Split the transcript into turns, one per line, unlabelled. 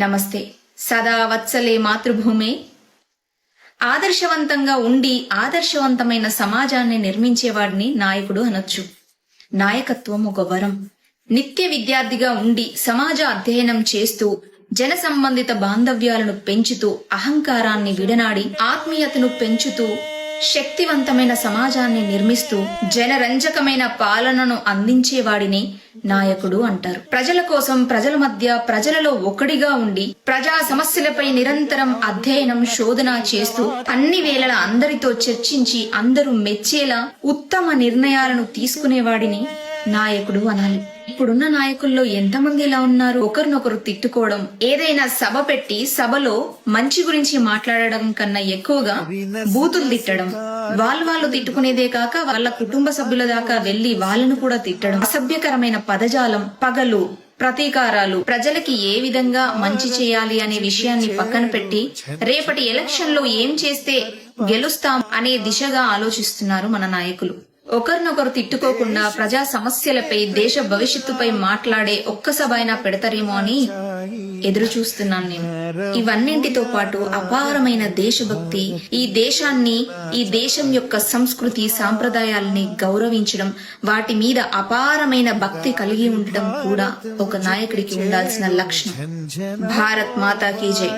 నమస్తే. సదా వత్సలే మాతృభూమే. ఆదర్శవంతంగా ఉండి ఆదర్శవంతమైన సమాజాన్ని నిర్మించేవాడిని నాయకుడు అనొచ్చు. నాయకత్వం ఒక వరం. నిత్య విద్యార్థిగా ఉండి సమాజ అధ్యయనం చేస్తూ జన సంబంధిత బాంధవ్యాలను పెంచుతూ అహంకారాన్ని విడనాడి ఆత్మీయతను పెంచుతూ శక్తివంతమైన సమాజాన్ని నిర్మిస్తూ జనరంజకమైన పాలనను అందించేవాడిని నాయకుడు అంటారు. ప్రజల కోసం ప్రజల మధ్య ప్రజలలో ఒకడిగా ఉండి ప్రజా సమస్యలపై నిరంతరం అధ్యయనం శోధన చేస్తూ అన్ని వేళల అందరితో చర్చించి అందరూ మెచ్చేలా ఉత్తమ నిర్ణయాలను తీసుకునేవాడిని నాయకుడు అనాలి. ఇప్పుడున్న నాయకుల్లో ఎంతమంది ఇలా ఉన్నారు? ఒకరినొకరు తిట్టుకోవడం ఏదైనా సభ పెట్టి సభలో మంచి గురించి మాట్లాడడం కన్నా ఎక్కువగా బూతులు తిట్టడం. వాళ్ళు వాళ్ళు తిట్టుకునేదే కాక వాళ్ళ కుటుంబ సభ్యుల దాకా వెళ్ళి వాళ్ళను కూడా తిట్టడం. అసభ్యకరమైన పదజాలం పగలు ప్రతీకారాలు. ప్రజలకి ఏ విధంగా మంచి చేయాలి అనే విషయాన్ని పక్కన పెట్టి రేపటి ఎలక్షన్లో ఏం చేస్తే గెలుస్తాం అనే దిశగా ఆలోచిస్తున్నారు మన నాయకులు. ఒకరినొకరు తిట్టుకోకుండా ప్రజా సమస్యలపై దేశ భవిష్యత్తుపై మాట్లాడే ఒక్క సభ అయినా పెడతారేమో అని ఎదురు చూస్తున్నాను నేను. ఇవన్నింటితో పాటు అపారమైన దేశభక్తి ఈ దేశాన్ని ఈ దేశం యొక్క సంస్కృతి సాంప్రదాయాల్ని గౌరవించడం వాటి మీద అపారమైన భక్తి కలిగి ఉండడం కూడా ఒక నాయకుడికి ఉండాల్సిన లక్షణం. భారత్ మాతా కీ జై.